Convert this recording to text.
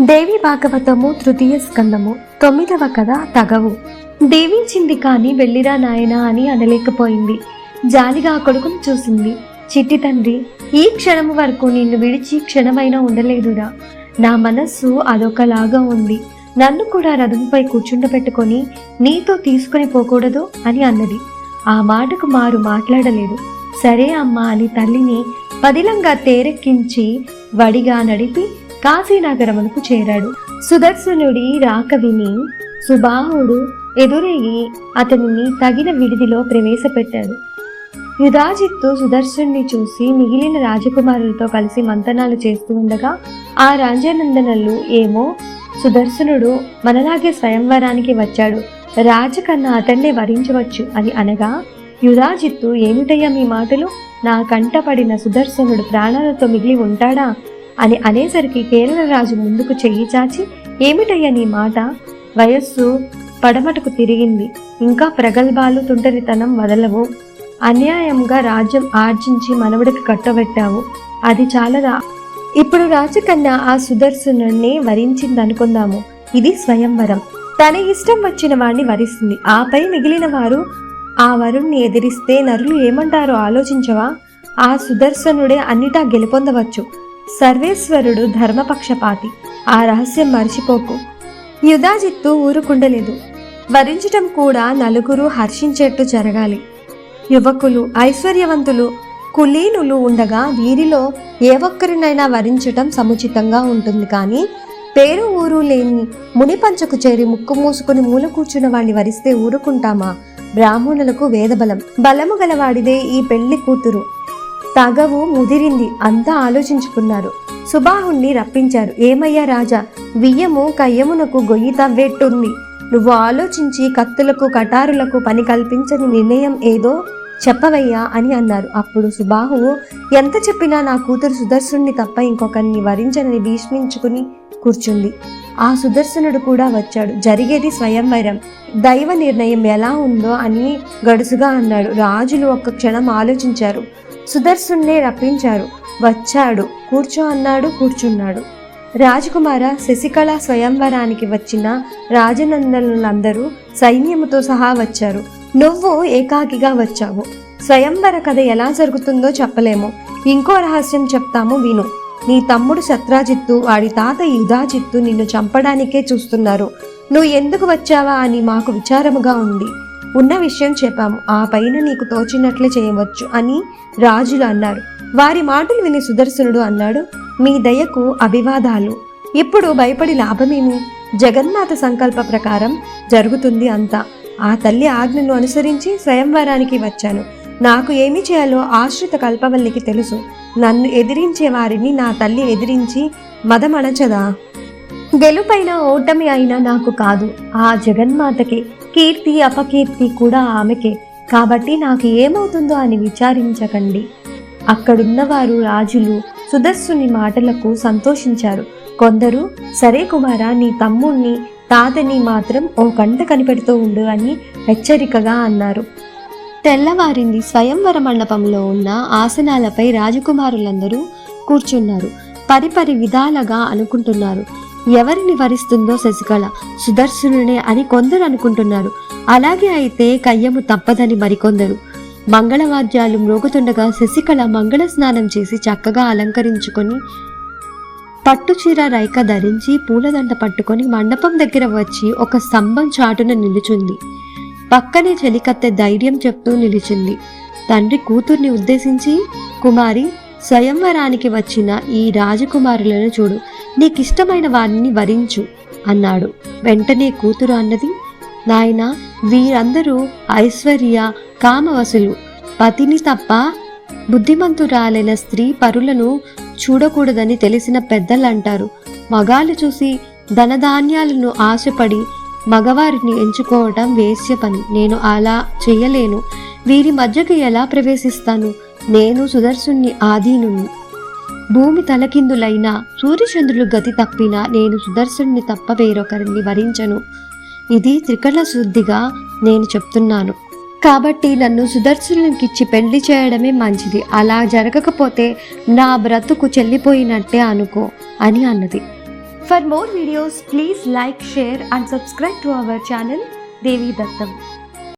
దేవి భాగవతము తృతీయ స్కందము తొమ్మిదవ కథ తగవు. దీవించింది కాని వెళ్ళిరా నాయనా అని అనలేకపోయింది. జాలిగా ఆ కొడుకును చూసింది. చిట్టి తండ్రి ఈ క్షణము వరకు నిన్ను విడిచి క్షణమైనా ఉండలేదురా. నా మనస్సు అదొకలాగా ఉంది. నన్ను కూడా రథంపై కూర్చుండబెట్టుకొని నీతో తీసుకుని పోకూడదు అని అన్నది. ఆ మాటకు మారు మాట్లాడలేదు. సరే అమ్మా అని తల్లిని పదిలంగా తేరెక్కించి వడిగా నడిపి కాశీనగరమునకు చేరాడు. సుదర్శనుడి రాక విని సుబాహుడు ఎదురయ్యి అతనిని తగిన విడిదిలో ప్రవేశపెట్టాడు. యుధాజిత్తు సుదర్శుణ్ణి చూసి మిగిలిన రాజకుమారులతో కలిసి మంతనాలు చేస్తూ ఉండగా ఆ రాజనందనలు ఏమో? సుదర్శనుడు మనలాగే స్వయంవరానికి వచ్చాడు. రాజకన్నా అతన్నే వరించవచ్చు అని అనగా యుధాజిత్తు ఏమిటయ్యా మీ మాటలు? నా కంటపడిన సుదర్శనుడు ప్రాణాలతో మిగిలి ఉంటాడా? అని అనేసరికి కేరళ రాజు ముందుకు చెయ్యి చాచి ఏమిటయ్యా నీ మాట? వయస్సు పడమటకు తిరిగింది. ఇంకా ప్రగల్భాలు తుంటరితనం వదలవు. అన్యాయంగా రాజ్యం ఆర్జించి మనవడికి కట్టబెట్టావు. అది చాలదా? ఇప్పుడు రాజకన్య ఆ సుదర్శనుణ్ణి వరించిందనుకుందాము. ఇది స్వయంవరం. తన ఇష్టం వచ్చిన వాడిని వరిస్తుంది. ఆపై మిగిలిన వారు ఆ వరుణ్ణి ఎదిరిస్తే నరులు ఏమంటారో ఆలోచించవా? ఆ సుదర్శనుడే అన్నిటా గెలుపొందవచ్చు. సర్వేశ్వరుడు ధర్మపక్షపాతి. ఆ రహస్యం మర్చిపోకు. యుధాజిత్తు ఊరుకుండలేదు. వరించటం కూడా నలుగురు హర్షించేట్టు జరగాలి. యువకులు ఐశ్వర్యవంతులు కులీనులు ఉండగా వీరిలో ఏ ఒక్కరినైనా వరించటం సముచితంగా ఉంటుంది కానీ పేరు ఊరు లేని మునిపంచకు చేరి ముక్కు మూసుకుని మూల కూర్చున్న వాణ్ణి వరిస్తే ఊరుకుంటామా? బ్రాహ్మణులకు వేదబలం. బలము గలవాడిదే ఈ పెళ్ళి కూతురు. తగవు ముదిరింది అంతా ఆలోచించుకున్నారు. సుబాహుణ్ణి రప్పించారు. ఏమయ్యా రాజా వియ్యము కయ్యమునకు గొయ్యి తవ్వేట్టుంది. నువ్వు ఆలోచించి కత్తులకు కటారులకు పని కల్పించని నిర్ణయం ఏదో చెప్పవయ్యా అని అన్నారు. అప్పుడు సుబాహు ఎంత చెప్పినా నా కూతురు సుదర్శుణ్ణి తప్ప ఇంకొకరిని వరించనని భీష్మించుకుని కూర్చుంది. ఆ సుదర్శనుడు కూడా వచ్చాడు. జరిగేది స్వయంవరం. దైవ నిర్ణయం ఎలా ఉందో అని గడుసుగా అన్నాడు. రాజులు ఒక్క క్షణం ఆలోచించారు. సుదర్శుణ్ణి రప్పించారు. వచ్చాడు కూర్చో అన్నాడు కూర్చున్నాడు. రాజకుమార శశికళ స్వయంవరానికి వచ్చిన రాజనందనులందరూ సైన్యముతో సహా వచ్చారు. నువ్వు ఏకాకిగా వచ్చావు. స్వయంవర కథ ఎలా జరుగుతుందో చెప్పలేము. ఇంకో రహస్యం చెప్తాము విను. నీ తమ్ముడు శత్రాజిత్తు వాడి తాత యుధాజిత్తు నిన్ను చంపడానికే చూస్తున్నారు. నువ్వు ఎందుకు వచ్చావా అని మాకు విచారముగా ఉంది. ఉన్న విషయం చెప్పాము. ఆ పైన నీకు తోచినట్లే చేయవచ్చు అని రాజులు అన్నారు. వారి మాటలు విని సుదర్శనుడు అన్నాడు మీ దయకు అభివాదాలు. ఇప్పుడు భయపడి లాభమేమి? జగన్నాథ సంకల్ప ప్రకారం జరుగుతుంది అంతా. ఆ తల్లి ఆజ్ఞను అనుసరించి స్వయంవరానికి వచ్చాను. నాకు ఏమి చేయాలో ఆశ్రిత కల్పవల్లికి తెలుసు. నన్ను ఎదిరించే వారిని నా తల్లి ఎదిరించి మదమణచదా? గెలుపైన ఓటమి అయినా నాకు కాదు. ఆ జగన్మాతకి కీర్తి అపకీర్తి కూడా ఆమెకే. కాబట్టి నాకు ఏమవుతుందో అని విచారించకండి. అక్కడున్నవారు రాజులు సుదర్శుని మాటలకు సంతోషించారు. కొందరు సరే కుమారా నీ తమ్ముణ్ణి తాతని మాత్రం ఓ కంట కనిపెడుతూ ఉండు అని హెచ్చరికగా అన్నారు. తెల్లవారింది స్వయంవర మండపంలో ఉన్న ఆసనాలపై రాజకుమారులందరూ కూర్చున్నారు. పరిపరి విధాలుగా అనుకుంటున్నారు. ఎవరిని వరిస్తుందో శశికళ సుదర్శనునే అని కొందరు అనుకుంటున్నారు. అలాగే అయితే కయ్యము తప్పదని మరికొందరు. మంగళవాద్యాలు మ్రోగుతుండగా శశికళ మంగళ స్నానం చేసి చక్కగా అలంకరించుకొని పట్టుచీర రైక ధరించి పూలదండ పట్టుకొని మండపం దగ్గర వచ్చి ఒక స్తంభం చాటున నిలుచుంది. పక్కనే చెలికత్తె ధైర్యం చెప్తూ నిలిచింది. తండ్రి కూతుర్ని ఉద్దేశించి కుమారి స్వయంవరానికి వచ్చిన ఈ రాజకుమారులను చూడు. నీకిష్టమైన వారిని వరించు అన్నాడు. వెంటనే కూతురు అన్నది నాయన వీరందరూ ఐశ్వర్య కామవసులు. పతిని తప్ప బుద్ధిమంతురాలైన స్త్రీ పరులను చూడకూడదని తెలిసిన పెద్దలు అంటారు. మగాళ్ళు చూసి ధనధాన్యాలను ఆశపడి మగవారిని ఎంచుకోవటం వేశ్య పని. నేను అలా చెయ్యలేను. వీరి మధ్యకి ఎలా ప్రవేశిస్తాను? నేను సుదర్శుణ్ణి ఆధీనుని భూమి తలకిందులైన సూర్యచంద్రులు గతి తప్పినా నేను సుదర్శనుని తప్ప వేరొకరిని వరించను. ఇది త్రికళ శుద్ధిగా నేను చెప్తున్నాను. కాబట్టి నన్ను సుదర్శనునికిచ్చి పెళ్ళి చేయడమే మంచిది. అలా జరగకపోతే నా బ్రతుకు చెల్లిపోయినట్టే అనుకో అని అన్నది. For more videos please like share and subscribe to our channel Devi Dattam